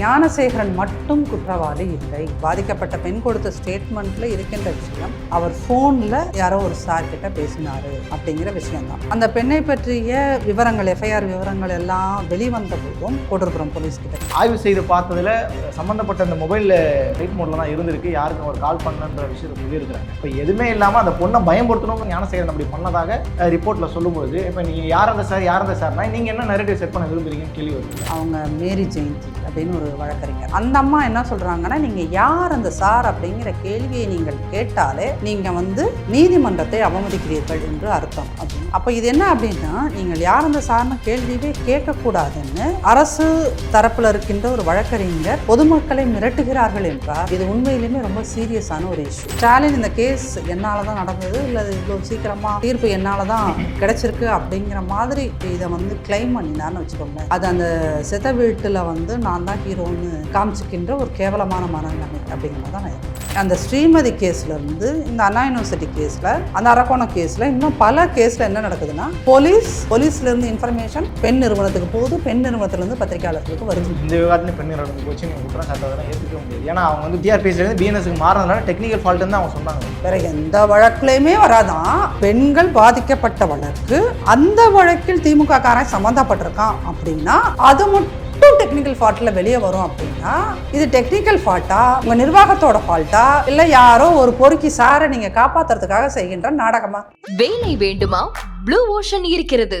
ஞானசேகரன் மட்டும் குற்றவாளி இல்லை. பாதிக்கப்பட்ட பெண் கொடுத்த ஸ்டேட்மெண்ட்ல இருக்கின்ற விஷயம் அவர் ஃபோனில் யாரோ ஒரு சார் கிட்ட பேசினாரு அப்படிங்கிற விஷயம்தான். அந்த பெண்ணை பற்றிய விவரங்கள் எஃப்ஐஆர் விவரங்கள் எல்லாம் வெளிவந்த போதும் கோட்டூர்புரம் போலீஸ் கிட்ட. ஆய்வு செய்து பார்த்ததுல சம்மந்தப்பட்ட அந்த மொபைலில் ரைட் மோடில் தான் இருந்திருக்கு. யாருக்கும் ஒரு கால் பண்ணன்ற விஷயத்தை சொல்லியிருக்கிறாங்க. இப்போ எதுவுமே இல்லாமல் அந்த பொண்ணை பயன்படுத்தணும் ஞானசேகரன் அப்படி பண்ணதாக ரிப்போர்ட்டில் சொல்லும்போது இப்போ நீங்கள் யார் அந்த சார் யார் அந்த சார்னா நீங்கள் என்ன நெரேட்டிவ் செட் பண்ண விரும்புறீங்கன்னு கேள்வி வருது. அவங்க மேரி ஜெயந்தி. அப்படின்னு ஒரு வழக்கறிஞர். அந்த அம்மா என்ன சொல்றாங்கன்னா நீங்க யார் அந்த சார் அப்படிங்கிற கேள்வியை நீங்கள் கேட்டாலே நீங்க வந்து நீதிமன்றத்தை அவமதிக்கிறீர்கள் என்று அர்த்தம். அப்படின்னு அப்போ இது என்ன அப்படின்னா நீங்கள் யார் அந்த சார்ந்த கேள்வியே கேட்கக்கூடாதுன்னு அரசு தரப்பில் இருக்கின்ற ஒரு வழக்கறிஞர் பொதுமக்களை மிரட்டுகிறார்கள் என்றால் இது உண்மையிலுமே ரொம்ப சீரியஸான ஒரு இஷ்யூ ஸ்டாலின் இந்த கேஸ் என்னால் தான் நடந்தது? இல்லை இவ்வளோ சீக்கிரமாக தீர்ப்பு என்னால் தான் கிடைச்சிருக்கு அப்படிங்கிற மாதிரி இதை வந்து கிளைம் பண்ணினார்னு வச்சுக்கோங்க அது அந்த செத்த வீட்டில் வந்து நான் தான் ஹீரோன்னு காமிச்சிக்கின்ற ஒரு கேவலமான மனநிலைமை அப்படிங்கிறத தான் நான் அந்த ஸ்ரீமதி கேஸ்லேருந்து இந்த அண்ணா யூனிவர்சிட்டி கேஸில் அந்த அரக்கோணம் கேஸில் இன்னும் பல கேஸில் என்ன நடக்குதுன்னா போலீஸ் போலீஸ்ல இருந்து இன்ஃபர்மேஷன் பெண் நிறுவனத்துக்கு போகுது. பெண் நிறுவனத்துல இருந்து பத்திரிகையாளர்களுக்கு வருது. இந்த விவகாரத்தில் பெண் நிறுவனத்துக்கு போச்சு. நீங்கள் குற்றம் சாட்டதெல்லாம் ஏற்றுக்க முடியாது. ஏன்னா அவங்க வந்து டிஆர்பிஎஸ்லேருந்து பிஎன்எஸ்க்கு மாறினதுனால டெக்னிக்கல் ஃபால்ட்டுன்னு தான் அவங்க சொன்னாங்க. வேற எந்த வழக்குலையுமே வராதான் பெண்கள் பாதிக்கப்பட்ட வழக்கு அந்த வழக்கில் திமுக காரன் சம்மந்தப்பட்டிருக்கான் அப்படின்னா அது மட்டும் டெக்னிக்கல் ஃபால்ட்டில் வெளியே வரும் அப்படின்னா இது டெக்னிக்கல் ஃபால்ட்டா உங்கள் நிர்வாகத்தோட ஃபால்ட்டா இல்லை யாரோ ஒரு பொறுக்கி சாரை நீங்கள் காப்பாத்துறதுக்காக செய்கின்ற நாடகமா? வேலை வேண்டுமா? ப்ளூ ஓஷன் இருக்கிறது.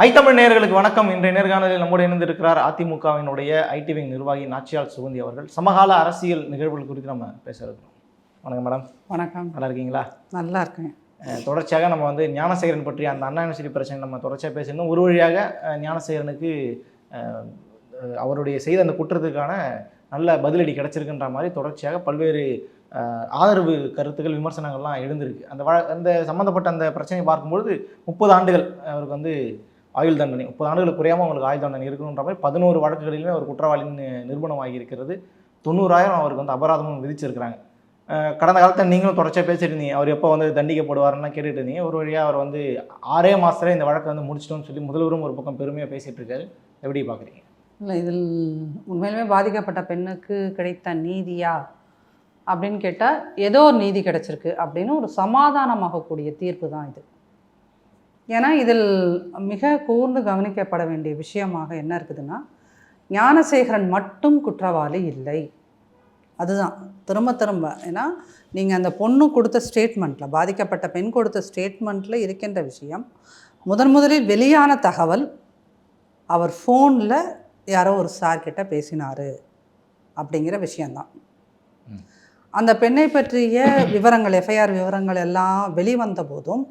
ஐத்தமிழ் நேயர்களுக்கு வணக்கம். இன்றைய நேர்காணலில் நம்மோடு இணைந்திருக்கிறார் அதிமுகவினுடைய ஐடி விங் நிர்வாகி நாச்சியால் சுகந்தி அவர்கள். சமகால அரசியல் நிகழ்வுகள் குறித்து நம்ம பேச இருக்கிறோம். வணக்கம் மேடம். வணக்கம். நல்லா இருக்கீங்களா? நல்லா இருக்கேன். தொடர்ச்சியாக நம்ம வந்து ஞானசேகரன் பற்றி அந்த அண்ணா யூனிவர்சிட்டி பிரச்சனை நம்ம தொடர்ச்சியாக பேசியிருந்தோம். ஒரு வழியாக ஞானசேகரனுக்கு அவருடைய செய்த அந்த குற்றத்துக்கான நல்ல பதிலடி கிடைச்சிருக்குன்ற மாதிரி தொடர்ச்சியாக பல்வேறு ஆதரவு கருத்துக்கள் விமர்சனங்கள்லாம் எழுந்திருக்கு. அந்த வழ அந்த சம்மந்தப்பட்ட அந்த பிரச்சனையை பார்க்கும்பொழுது முப்பது ஆண்டுகள் அவருக்கு வந்து ஆயுள் தண்டனை முப்பது ஆண்டுகளுக்கு குறையாமல் அவங்களுக்கு ஆயுள் தண்டனை இருக்கணுன்ற மாதிரி பதினோரு வழக்குகளிலுமே அவர் குற்றவாளின்னு நிறுவனம் இருக்கிறது. தொண்ணூறாயிரம் அவருக்கு வந்து அபராதமும் விதிச்சிருக்கிறாங்க. கடந்த காலத்தில் நீங்களும் தொடர்ச்சியாக பேசிட்டு இருந்தீங்க. அவர் எப்போ வந்து தண்டிக்கப்படுவாருன்னா கேட்டுட்டு இருந்தீங்க. ஒரு வழியாக அவர் வந்து ஆறே மாதத்துல இந்த வழக்கை வந்து முடிச்சிட்டோம்னு சொல்லி முதல்வரும் ஒரு பக்கம் பெருமையாக பேசிகிட்டு இருக்காரு. எப்படி பார்க்குறீங்க இல்லை இதில் உண்மையிலுமே பாதிக்கப்பட்ட பெண்ணுக்கு கிடைத்த நீதியா அப்படின்னு கேட்டால் ஏதோ ஒரு நீதி கிடைச்சிருக்கு அப்படின்னு ஒரு சமாதானமாகக்கூடிய தீர்ப்பு தான் இது. ஏன்னா இதில் மிக கூர்ந்து கவனிக்கப்பட வேண்டிய விஷயமாக என்ன இருக்குதுன்னா ஞானசேகரன் மட்டும் குற்றவாளி இல்லை. அதுதான். திரும்ப திரும்ப. ஏன்னா நீங்கள் அந்த பொண்ணு கொடுத்த ஸ்டேட்மெண்ட்டில் பாதிக்கப்பட்ட பெண் கொடுத்த ஸ்டேட்மெண்ட்டில் இருக்கின்ற விஷயம் முதன் முதலில் வெளியான தகவல் அவர் ஃபோனில் யாரோ ஒரு சார் கிட்ட பேசினார் அப்படிங்கிற விஷயந்தான். அந்த பெண்ணை பற்றிய விவரங்கள் எஃப்ஐஆர் விவரங்கள் எல்லாம் வெளிவந்த போதும்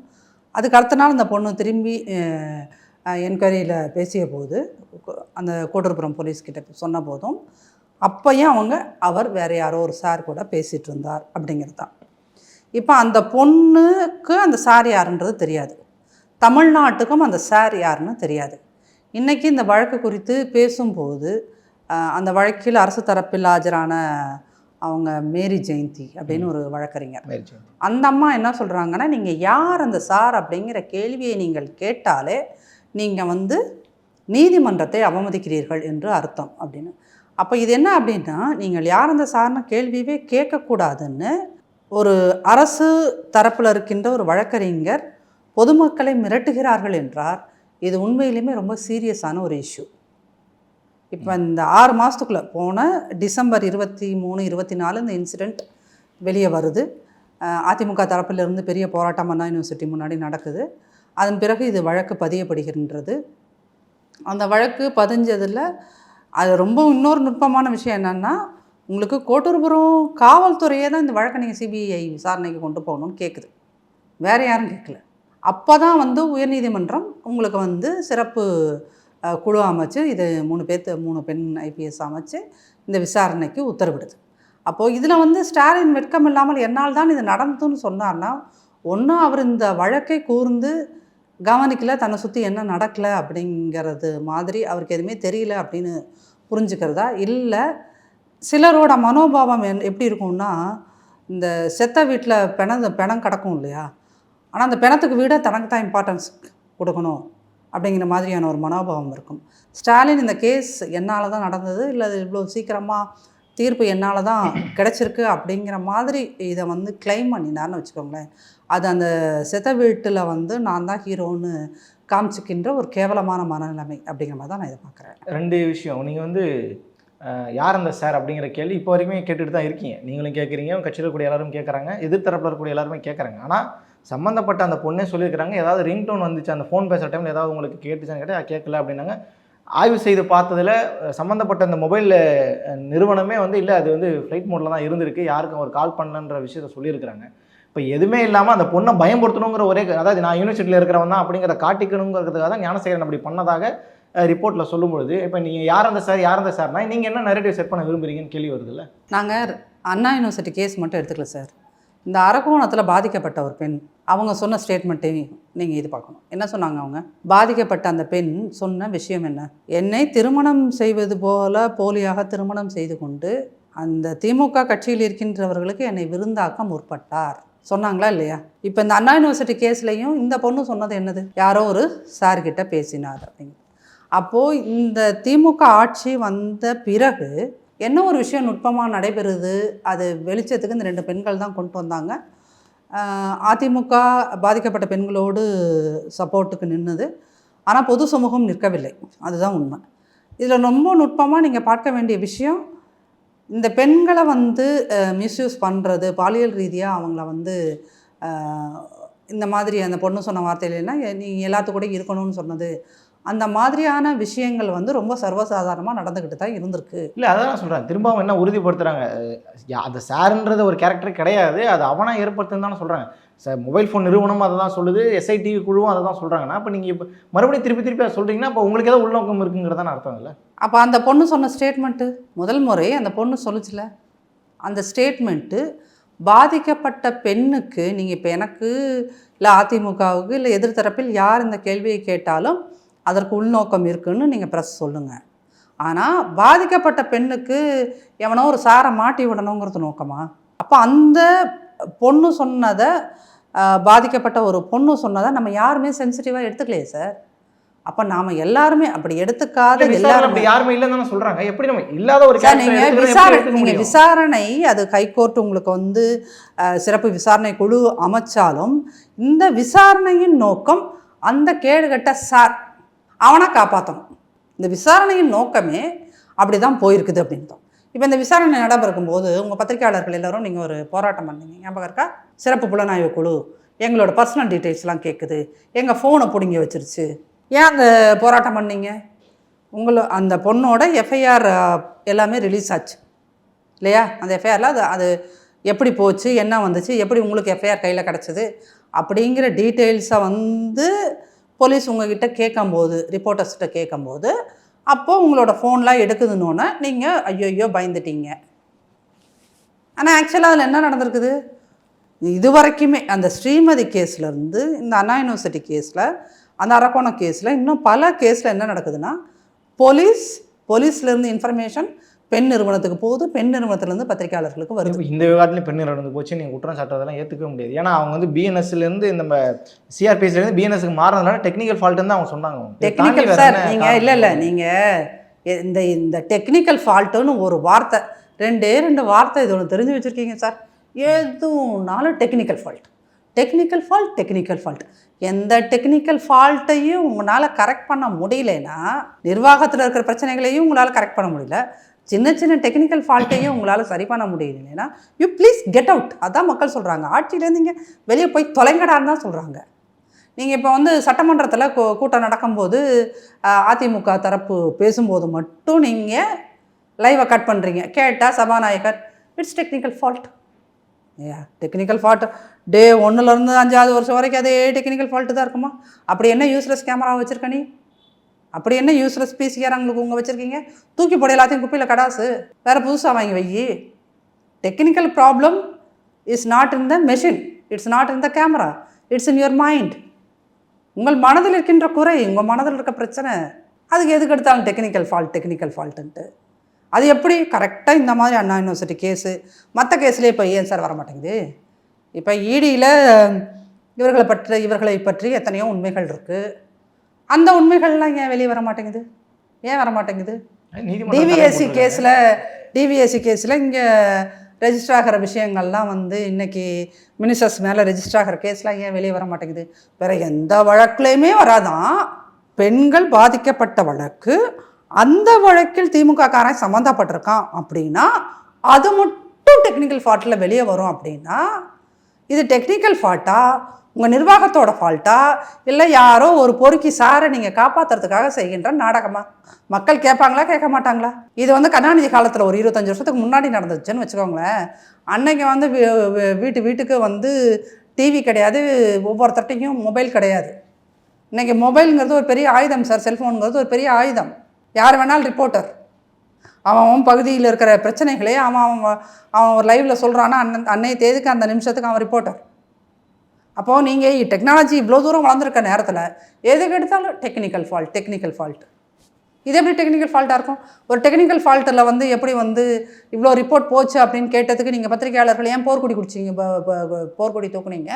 அதுக்கு அடுத்த நாள் அந்த பொண்ணு திரும்பி என்கொயரியில் பேசிய போது அந்த கோட்டூர்புரம் போலீஸ்கிட்ட சொன்ன போதும் அப்போயும் அவங்க அவர் வேற யாரோ ஒரு சார் கூட பேசிகிட்டு இருந்தார் அப்படிங்கிறது தான். இப்போ அந்த பொண்ணுக்கு அந்த சார் யாருன்றது தெரியாது. தமிழ்நாட்டுக்கும் அந்த சார் யாருன்னு தெரியாது. இன்றைக்கி இந்த வழக்கு குறித்து பேசும்போது அந்த வழக்கில் அரசு தரப்பில் ஆஜரான அவங்க மேரி ஜெயந்தி அப்படின்னு ஒரு வழக்கறிஞர். அந்த அம்மா என்ன சொல்கிறாங்கன்னா நீங்கள் யார் அந்த சார்? அப்படிங்கிற கேள்வியை நீங்கள் கேட்டாலே நீங்கள் வந்து நீதிமன்றத்தை அவமதிக்கிறீர்கள் என்று அர்த்தம் அப்படின்னு. அப்போ இது என்ன அப்படின்னா நீங்கள் யார் அந்த சார்னு கேள்வியவே கேட்கக்கூடாதுன்னு ஒரு அரசு தரப்பில் இருக்கின்ற ஒரு வழக்கறிஞர் பொதுமக்களை மிரட்டுகிறார்கள் என்றார். இது உண்மையிலுமே ரொம்ப சீரியஸான ஒரு இஷ்யூ. இப்போ இந்த ஆறு மாதத்துக்குள்ளே போன டிசம்பர் இருபத்தி மூணு இருபத்தி நாலு இந்த இன்சிடெண்ட் வெளியே வருது. அதிமுக தரப்பிலிருந்து பெரிய போராட்டம் அண்ணா யூனிவர்சிட்டி முன்னாடி நடக்குது. அதன் பிறகு இது வழக்கு பதியப்படுகின்றது. அந்த வழக்கு பதிஞ்சதில் அது ரொம்ப இன்னொரு நுட்பமான விஷயம் என்னென்னா உங்களுக்கு கோட்டூர்புரம் காவல்துறையே தான் இந்த வழக்கை நீங்கள் சிபிஐ விசாரணைக்கு கொண்டு போகணும்னு கேட்குது வேறு யாரும் கேட்கல அப்போ தான் வந்து உயர்நீதிமன்றம் உங்களுக்கு வந்து சிறப்பு குழு அமைச்சு இது மூணு பேர்த்து மூணு பெண் ஐபிஎஸ் அமைச்சு இந்த விசாரணைக்கு உத்தரவிடுது. அப்போது இதில் வந்து ஸ்டாலின் வெட்கம் இல்லாமல் என்னால் தான் இது நடந்ததுன்னு சொன்னார்னா ஒன்றும் அவர் இந்த வழக்கை கூர்ந்து கவனிக்கல தன்னை சுற்றி என்ன நடக்கலை அப்படிங்கிறது மாதிரி அவருக்கு எதுவுமே தெரியல அப்படின்னு புரிஞ்சுக்கிறதா? இல்லை சிலரோட மனோபாவம் என் எப்படி இருக்கும்னா இந்த செத்த வீட்டில் பிணம் பிணம் கிடக்கும் இல்லையா? ஆனால் அந்த பிணத்துக்கு வீட தனக்கு தான் இம்பார்ட்டன்ஸ் கொடுக்கணும். அப்படிங்கிற மாதிரியான ஒரு மனோபாவம் இருக்கும். ஸ்டாலின் இந்த கேஸ் என்னால் தான் நடந்தது இல்லை அது இவ்வளோ சீக்கிரமாக தீர்ப்பு என்னால் தான் கிடச்சிருக்கு அப்படிங்கிற மாதிரி இதை வந்து கிளைம் பண்ணினார்னு வச்சுக்கோங்களேன். அது அந்த செத்த வீட்டில் வந்து நான் தான் ஹீரோன்னு காமிச்சிக்கின்ற ஒரு கேவலமான மனநிலைமை அப்படிங்கிற மாதிரி தான் நான் இதை பார்க்குறேன். ரெண்டு விஷயம். நீங்கள் வந்து யார் அந்த சார் அப்படிங்கிற கேள்வி இப்போ வரைக்குமே கேட்டுட்டு தான் இருக்கீங்க. நீங்களும் கேட்குறீங்க கட்சியில் கூடிய எல்லாரும் கேட்குறாங்க எதிர்த்தரப்பில் இருக்கக்கூடிய எல்லாருமே கேட்குறாங்க. ஆனால் சம்மந்தப்பட்ட அந்த பொண்ணே சொல்லியிருக்கிறாங்க. ஏதாவது ரிங்டோன் வந்துச்சு அந்த ஃபோன் பேசுகிற டைமில் ஏதாவது உங்களுக்கு கேட்டுச்சான்னு கேட்டால் கேட்கல அப்படின்னாங்க. ஆய்வு செய்து பார்த்ததில் சம்மந்தப்பட்ட அந்த மொபைல் நிறுவனமே வந்து இல்லை அது வந்து ஃப்ளைட் மோடில் தான் இருந்திருக்கு. யாருக்கும் ஒரு கால் பண்ணலன்ற விஷயத்த சொல்லியிருக்கிறாங்க. இப்போ எதுவுமே இல்லாமல் அந்த பொண்ணை பயன்படுத்தணுங்கிற ஒரே அதாவது நான் யூனிவர்சிட்டியில் இருக்கிறவன் தான் அப்படிங்கிறத காட்டிக்கணுங்கிறதுக்காக தான் ஞானசேகரன் அப்படி பண்ணதாக ரிப்போர்ட்டில் சொல்லும்பொழுது இப்போ நீங்கள் யார் அந்த சார் யார் அந்த சார்னா நீங்கள் என்ன நெரேட்டிவ் செட் பண்ண விரும்புறீங்கன்னு கேள்வி வருதுல்ல? நாங்கள் அண்ணா யூனிவர்சிட்டி கேஸ் மட்டும் எடுத்துக்கல சார் இந்த அரக்கோணத்தில் பாதிக்கப்பட்ட ஒரு பெண் அவங்க சொன்ன ஸ்டேட்மெண்ட்டையும் நீங்கள் இது பார்க்கணும். என்ன சொன்னாங்க அவங்க? பாதிக்கப்பட்ட அந்த பெண் சொன்ன விஷயம் என்ன? என்னை திருமணம் செய்வது போல போலியாக திருமணம் செய்து கொண்டு அந்த திமுக கட்சியில் இருக்கின்றவர்களுக்கு என்னை விருந்தாக்க முற்பட்டார். சொன்னாங்களா இல்லையா? இப்போ இந்த அண்ணா யூனிவர்சிட்டி கேஸ்லையும் இந்த பொண்ணு சொன்னது என்னது? யாரோ ஒரு சார்கிட்ட பேசினார் அப்படிங்க. அப்போது இந்த திமுக ஆட்சி வந்த பிறகு என்ன ஒரு விஷயம் நுட்பமாக நடைபெறுது? அது வெளிச்சத்துக்கு இந்த ரெண்டு பெண்கள் தான் கொண்டு வந்தாங்க. அதிமுக பாதிக்கப்பட்ட பெண்களோடு சப்போர்ட்டுக்கு நின்றுது ஆனால் பொது சமூகம் நிற்கவில்லை. அதுதான் உண்மை. இதில் ரொம்ப நுட்பமாக நீங்கள் பார்க்க வேண்டிய விஷயம் இந்த பெண்களை வந்து மிஸ்யூஸ் பண்ணுறது பாலியல் ரீதியாக அவங்கள வந்து இந்த மாதிரி அந்த பொண்ணு சொன்ன வார்த்தையிலனா நீ எல்லாத்து கூட இருக்கணும்னு சொன்னது அந்த மாதிரியான விஷயங்கள் வந்து ரொம்ப சர்வசாதாரணமாக நடந்துக்கிட்டு தான் இருந்திருக்கு. இல்லை அதான் நான் சொல்கிறேன் திரும்பவும் என்ன உறுதிப்படுத்துகிறாங்க அந்த சாருன்றது ஒரு கேரக்டர் கிடையாது. அது அவனா ஏற்படுத்துன்னு தானே சொல்கிறாங்க சார் மொபைல் ஃபோன் நிறுவனமும் அதை தான் சொல்லுது. எஸ்ஐடி குழுவும் அதை தான் சொல்கிறாங்கன்னா அப்போ நீங்கள் இப்போ மறுபடியும் திருப்பி திருப்பி அதை சொல்கிறீங்கன்னா அப்போ உங்களுக்கு ஏதோ உள்நோக்கம் இருக்குங்கிறதான அர்த்தம் இல்லை? அப்போ அந்த பொண்ணு சொன்ன ஸ்டேட்மெண்ட்டு முதல் முறை அந்த பொண்ணு சொல்லுச்சுல அந்த ஸ்டேட்மெண்ட்டு பாதிக்கப்பட்ட பெண்ணுக்கு நீங்கள் இப்போ எனக்கு இல்லை அதிமுகவுக்கு இல்லை எதிர்த்தரப்பில் யார் இந்த கேள்வியை கேட்டாலும் அதற்கு உள்நோக்கம் இருக்குன்னு நீங்கள் ப்ரெஸ் சொல்லுங்கள் ஆனால் பாதிக்கப்பட்ட பெண்ணுக்கு எவனோ ஒரு சாரை மாட்டி விடணுங்கிறது நோக்கமா? அப்போ அந்த பொண்ணு சொன்னதை பாதிக்கப்பட்ட ஒரு பொண்ணு சொன்னதை நம்ம யாருமே சென்சிட்டிவாக எடுத்துக்கலையே சார் அப்போ நாம் எல்லாருமே அப்படி எடுத்துக்காத எல்லாருமே யாருமே இல்லைன்னு தானே சொல்கிறாங்க எப்படி நம்ம இல்லாத ஒரு நீங்கள் விசாரணை நீங்கள்? விசாரணை அது ஹைகோர்ட் உங்களுக்கு வந்து சிறப்பு விசாரணை குழு அமைச்சாலும் இந்த விசாரணையின் நோக்கம் அந்த கேடுகட்ட சார் அவனை காப்பாற்றணும் இந்த விசாரணையின் நோக்கமே அப்படி தான் போயிருக்குது அப்படின்ட்டோம் இப்போ இந்த விசாரணை நடைபெறும் போது உங்கள் பத்திரிகையாளர்கள் எல்லாரும் நீங்கள் ஒரு போராட்டம் பண்ணீங்க. ஞாபகம் இருக்கா? சிறப்பு புலனாய்வு குழு எங்களோட பர்சனல் டீட்டெயில்ஸ்லாம் கேட்குது எங்கள் ஃபோனை பிடுங்கி வச்சிருச்சு. ஏன் அந்த போராட்டம் பண்ணீங்க? உங்களை அந்த பொண்ணோட எஃப்ஐஆர் எல்லாமே ரிலீஸ் ஆச்சு. இல்லையா? அந்த எஃப்ஐஆரில் அது அது எப்படி போச்சு என்ன வந்துச்சு எப்படி உங்களுக்கு எஃப்ஐஆர் கையில் கிடச்சிது அப்படிங்கிற டீட்டெயில்ஸை வந்து போலீஸ் உங்ககிட்ட கேட்கும்போது ரிப்போர்ட்டர்ஸ்கிட்ட கேட்கும்போது அப்போது உங்களோட ஃபோன்லாம் எடுக்குதுன்னொன்னே நீங்கள் ஐயோ பயந்துட்டீங்க. ஆனால் ஆக்சுவலாக அதில் என்ன நடந்திருக்குது? இது வரைக்குமே அந்த ஸ்ரீமதி கேஸ்லேருந்து இந்த அண்ணா யூனிவர்சிட்டி கேஸில் அந்த அரக்கோணம் கேஸில் இன்னும் பல கேஸில் என்ன நடக்குதுன்னா போலீஸ் போலீஸ்லேருந்து இன்ஃபர்மேஷன் பெண் நிறுவனத்துக்கு போகுது பெண் நிறுவனத்துலேருந்து பத்திரிகையாளர்களுக்கு வருது. இந்த விவாதத்துலையும் பெண் நடந்து போச்சு நீங்கள் குற்றம் சாட்டுறதெல்லாம் ஏற்றுக்கவே முடியாது. ஏன்னா அவங்க வந்து பிஎன்எஸ்லேருந்து நம்ம சிஆர்பிஎஸ்லேருந்து பிஎன்எஸ்க்கு மாறினதுனால டெக்னிக்கல் ஃபால்ட்டுன்னு தான் அவங்க சொன்னாங்க. டெக்னிக்கல் சார் நீங்கள் இல்லை இல்லை நீங்கள் இந்த இந்த டெக்னிக்கல் ஃபால்ட்டுன்னு ஒரு வார்த்தை ரெண்டே ரெண்டு வார்த்தை இது ஒன்று தெரிஞ்சு வச்சுருக்கீங்க சார் எதுனாலும் technical fault technical fault technical fault எந்த டெக்னிக்கல் ஃபால்ட்டையும் உங்களால் கரெக்ட் பண்ண முடியலனா நிர்வாகத்தில் இருக்கிற பிரச்சனைகளையும் உங்களால் கரெக்ட் பண்ண முடியல. சின்ன சின்ன டெக்னிக்கல் ஃபால்ட்டையும் உங்களால் சரி பண்ண முடியலைன்னா யூ ப்ளீஸ் கெட் அவுட் அதான் மக்கள் சொல்கிறாங்க ஆட்சியிலேருந்து இங்கே வெளியே போய் தொலைங்கடான்னு தான் சொல்கிறாங்க நீங்கள் இப்போ வந்து சட்டமன்றத்தில் கூட்டம் நடக்கும்போது அதிமுக தரப்பு பேசும்போது மட்டும் நீங்கள் லைவை கட் பண்ணுறீங்க கேட்டால் சபாநாயகர் இட்ஸ் டெக்னிக்கல் ஃபால்ட் ஏ டெக்னிக்கல் ஃபால்ட் டே ஒன்றுலேருந்து அஞ்சாவது வருஷம் வரைக்கும் அதே டெக்னிக்கல் ஃபால்ட்டு தான் இருக்குமா? அப்படி என்ன யூஸ்லெஸ் கேமரா வச்சுருக்க நீ? அப்படி என்ன யூஸ்லெஸ் பிசிஆர் உங்கள் வச்சுருக்கீங்க? தூக்கி போட எல்லாத்தையும் குப்பையில் கடாசு. வேறு புதுசாக வாங்கி வை. Technical problem is not in the machine it's not in the camera it's in your mind உங்கள் மனதில் இருக்கின்ற குறை உங்கள் மனதில் இருக்க பிரச்சனை அதுக்கு எதுக்கு எடுத்தாலும் டெக்னிக்கல் ஃபால்ட் டெக்னிக்கல் ஃபால்ட்டுன்ட்டு அது எப்படி? கரெக்டாக இந்த மாதிரி அண்ணா யூனிவர்சிட்டி கேஸு மற்ற கேஸ்லேயே இப்போ ஏன் சார் வர மாட்டேங்குது? இப்போ இடியில் இவர்களை பற்றி இவர்களை பற்றி எத்தனையோ உண்மைகள் இருக்குது அந்த உண்மைகள்லாம் ஏன் வெளியே வர மாட்டேங்குது ஏன் வர மாட்டேங்குது டிவிஎஸ்சி கேஸில் டிவிஎஸ்சி கேஸில் இங்கே ரெஜிஸ்டர் ஆகிற விஷயங்கள்லாம் வந்து இன்னைக்கு மினிஸ்டர்ஸ் மேலே ரெஜிஸ்டர் ஆகிற கேஸ்லாம் ஏன் வெளியே வர மாட்டேங்குது வேற எந்த வழக்குலையுமே வராதான் பெண்கள் பாதிக்கப்பட்ட வழக்கு அந்த வழக்கில் திமுக காரன் சம்மந்தப்பட்டிருக்கான் அப்படின்னா அது மட்டும் டெக்னிக்கல் ஃபால்ட்டில் வெளியே வரும் அப்படின்னா இது டெக்னிக்கல் ஃபால்ட்டா உங்கள் நிர்வாகத்தோட ஃபால்ட்டா இல்லை யாரோ ஒரு பொறுக்கி சாரை நீங்கள் காப்பாற்றுறதுக்காக செய்கின்ற நாடகமா? மக்கள் கேட்பாங்களா கேட்க மாட்டாங்களா? இது வந்து கருணாநிதி காலத்தில் ஒரு இருபத்தஞ்சி வருஷத்துக்கு முன்னாடி நடந்துச்சுன்னு வச்சுக்கோங்களேன். அன்னைக்கு வந்து வீட்டு வீட்டுக்கு வந்து டிவி கிடையாது ஒவ்வொருத்தட்டையும் மொபைல் கிடையாது. இன்றைக்கி மொபைலுங்கிறது ஒரு பெரிய ஆயுதம் சார் செல்ஃபோனுங்கிறது ஒரு பெரிய ஆயுதம். யார் வேணாலும் ரிப்போர்ட்டர் அவன் அவன் பகுதியில் இருக்கிற பிரச்சனைகளே அவன் அவன் அவன் ஒரு லைவில் சொல்கிறான்னா அன்ன அன்னைய தேதிக்கு அந்த நிமிஷத்துக்கு அவன் ரிப்போர்ட்டர் அப்போது நீங்கள் டெக்னாலஜி இவ்வளோ தூரம் வளர்ந்துருக்க நேரத்தில் எதுக்கு எடுத்தாலும் டெக்னிக்கல் ஃபால்ட் டெக்னிக்கல் ஃபால்ட் இது எப்படி டெக்னிக்கல் ஃபால்ட்டாக இருக்கும்? ஒரு டெக்னிக்கல் ஃபால்ட்டில் வந்து எப்படி வந்து இவ்வளோ ரிப்போர்ட் போச்சு அப்படின்னு கேட்டதுக்கு நீங்கள் பத்திரிகையாளர்கள் ஏன் போர்க்குடி குடிச்சிங்க? போர்க்குடி போர்க்கொடி தூக்குனீங்க?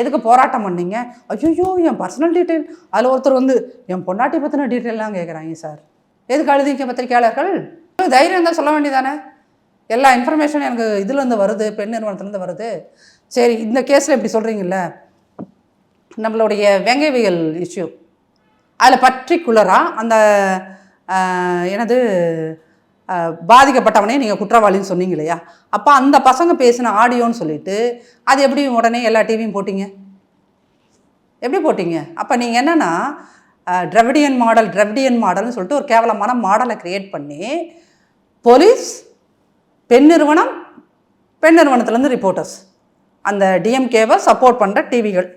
எதுக்கு போராட்டம் பண்ணீங்க? ஐயோ என் பர்சனல் டீட்டெயில் அதில் ஒருத்தர் வந்து என் பொண்டாட்டி பற்றின டீட்டெயிலாம் கேட்குறாங்க சார். எதுக்கு அழுதிங்க பத்திரிகையாளர்கள்? தைரியம் தான் சொல்ல வேண்டியதானே எல்லா இன்ஃபர்மேஷனும் எனக்கு இதுலேருந்து வருது பெண் நிறுவனத்துலேருந்து வருது. சரி இந்த கேஸில் இப்படி சொல்கிறீங்கல்ல நம்மளுடைய வெங்கைவியல் இஷ்யூ அதில் பர்டிகுலராக அந்த எனது பாதிக்கப்பட்டவனே நீங்கள் குற்றவாளின்னு சொன்னீங்க இல்லையா? அப்போ அந்த பசங்க பேசின ஆடியோன்னு சொல்லிட்டு அது எப்படி உடனே எல்லா டிவியும் போட்டிங்க? எப்படி போட்டிங்க? அப்போ நீங்கள் என்னென்னா ட்ரெவிடியன் மாடல் ட்ரெவிடியன் மாடல்னு சொல்லிட்டு ஒரு கேவலமான மாடலை க்ரியேட் பண்ணி போலீஸ் பெண் நிறுவனம் பெண் நிறுவனத்துலேருந்து ரிப்போர்ட்டர்ஸ் அந்த டிஎம்கேவை சப்போர்ட் பண்ணுற டிவிகள்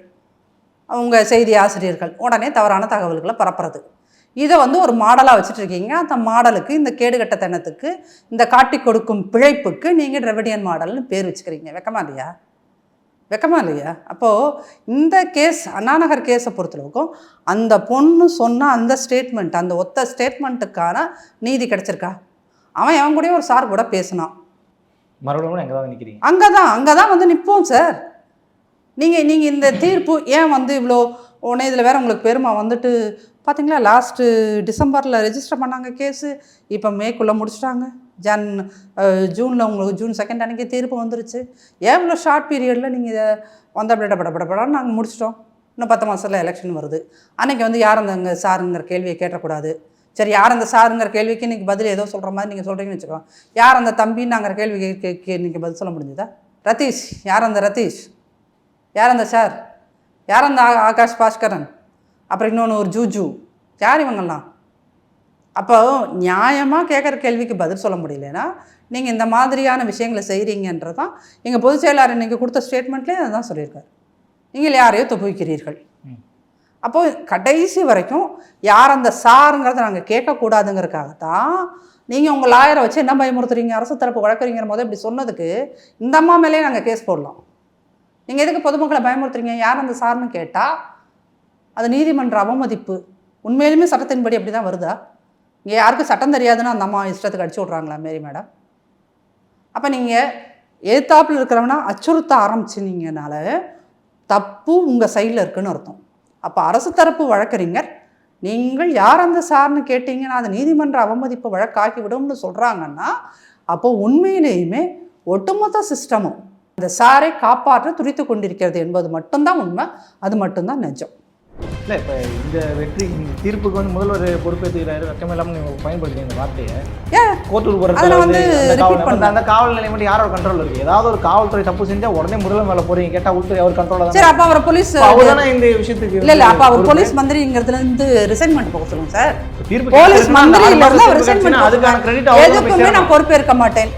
அவங்க செய்தி ஆசிரியர்கள். உடனே தவறான தகவல்களை பரப்புறது. இதை வந்து ஒரு மாடலாக வச்சுட்டு இருக்கீங்க அந்த மாடலுக்கு இந்த கேடுகட்டத்தனத்துக்கு இந்த காட்டி கொடுக்கும் பிழைப்புக்கு நீங்கள் டிரெவிடியன் மாடல்னு பேர் வச்சுக்கிறீங்க. வெக்கமா இல்லையா? வெக்கமா இல்லையா? அப்போது இந்த கேஸ் அண்ணாநகர் கேஸை பொறுத்தளவுக்கும் அந்த பொண்ணு சொன்ன அந்த ஸ்டேட்மெண்ட் அந்த ஒத்த ஸ்டேட்மெண்ட்டுக்கான நீதி கிடச்சிருக்கா? அவன் அவன் கூட ஒரு சார் கூட பேசினான். மறுபடியும் எங்கே தான் நிற்கிறீங்க அங்கே தான் அங்கே தான் வந்து நிற்போம் சார் நீங்கள் நீங்கள் இந்த தீர்ப்பு ஏன் வந்து இவ்வளோ உடனே இதில் வேறு உங்களுக்கு பெருமை வந்துட்டு பார்த்தீங்களா லாஸ்ட்டு டிசம்பரில் ரெஜிஸ்டர் பண்ணாங்க கேஸு இப்போ மேக்குள்ளே முடிச்சிட்டாங்க. ஜன் ஜூனில் உங்களுக்கு ஜூன் செகண்ட் அன்றைக்கி தீர்ப்பு வந்துருச்சு. ஏன் இவ்வளோ ஷார்ட் பீரியடில் நீங்கள் இதை வந்த பட பட பட படன்னு நாங்கள் முடிச்சிட்டோம். இன்னும் பத்து மாதத்தில் எலெக்ஷன் வருது. அன்றைக்கி வந்து யார் அந்த சாருங்கிற கேள்வியை கேட்டக்கூடாது. சரி யார் அந்த சாருங்கிற கேள்விக்கு இன்றைக்கி பதில் ஏதோ சொல்கிற மாதிரி நீங்கள் சொல்கிறீங்கன்னு வச்சுக்கோங்க. யார் அந்த தம்பின்னாங்கிற கேள்வி கே இன்றைக்கி பதில் சொல்ல முடிஞ்சுதா? ரதீஷ் யார் அந்த ரதீஷ்? யார் அந்த சார்? யார் அந்த ஆ- ஆகாஷ் பாஸ்கரன்? அப்புறம் இன்னொன்று ஒரு ஜூஜு. யார் இவங்கெல்லாம்? அப்போ நியாயமாக கேட்குற கேள்விக்கு பதில் சொல்ல முடியலன்னா நீங்கள் இந்த மாதிரியான விஷயங்களை செய்கிறீங்கன்றதான் எங்கள் பொதுச் செயலாளர் நீங்கள் கொடுத்த ஸ்டேட்மெண்ட்லேயே அதுதான் சொல்லியிருக்காரு. நீங்கள் யாரையோ தொப்புவிக்கிறீர்கள். அப்போது கடைசி வரைக்கும் யார் அந்த சாருங்கிறத நாங்கள் கேட்கக்கூடாதுங்கிறதுக்காகத்தான் நீங்கள் உங்கள் லாயரை வச்சு என்ன பயமுறுத்துறீங்க? அரசு தரப்பு வழக்குறீங்கிற போது இப்படி சொன்னதுக்கு இந்த அம்மா மேலேயே நாங்கள் கேஸ் போடலாம். நீங்கள் எதுக்கு பொதுமக்களை பயமுறுத்துறீங்க? யார் அந்த சார்னு கேட்டால் அது நீதிமன்ற அவமதிப்பு. உண்மையிலுமே சட்டத்தின்படி அப்படி தான் வருதா? இங்கே யாருக்கும் சட்டம் தெரியாதுன்னு அந்த அம்மா இஷ்டத்துக்கு அடிச்சு விட்றாங்களா மேரி மேடம்? அப்போ நீங்கள் எதிர்த்தாப்பில் இருக்கிறவனா அச்சுறுத்த ஆரம்பிச்சினீங்கனால தப்பு உங்கள் சைடில் இருக்குன்னு அர்த்தம். அப்போ அரசு தரப்பு வழக்கறிஞர் நீங்கள் யார் அந்த சார்னு கேட்டீங்கன்னா அது நீதிமன்ற அவமதிப்பு வழக்காக்கி விடும்னு சொல்கிறாங்கன்னா அப்போ உண்மையிலேயுமே ஒட்டுமொத்த சிஸ்டமும் அந்த சாரை காப்பாற்ற துடித்து கொண்டிருக்கிறது என்பது மட்டும்தான் உண்மை. அது மட்டும்தான் நிஜம். இல்லை இப்போ இந்த வெற்றி தீர்ப்புக்கு வந்து முதல்வர் பொறுப்பேற்றுக்கிறாரு வெக்கம் இல்லாமல் நீங்கள் பயன்படுத்துறீங்க இந்த வார்த்தையை. நான் வந்து அந்த காவல் நிலையம் மட்டும் யாரோட கண்ட்ரோல் இருக்கு? ஏதாவது ஒரு காவல்துறை தப்பு செஞ்சா உடனே முதல்வர் மேலே போறீங்க. கேட்டால் உள்துறை அவர் கண்ட்ரோல் சரி அப்போ அவர் போலீஸ் அவர் தானே இந்த விஷயத்துக்கு இல்லை இல்லை அப்போ அவர். போலீஸ் மந்திரிங்கிறதுல இருந்து ரிசைன்மெண்ட் போக சொல்லுங்க சார். தீர்ப்பு போலீஸ் கிடைச்சுன்னா அதுக்கான கிரெடிட் அவங்க எதுக்குமே நான் பொறுப்பேற்க மாட்டேன்.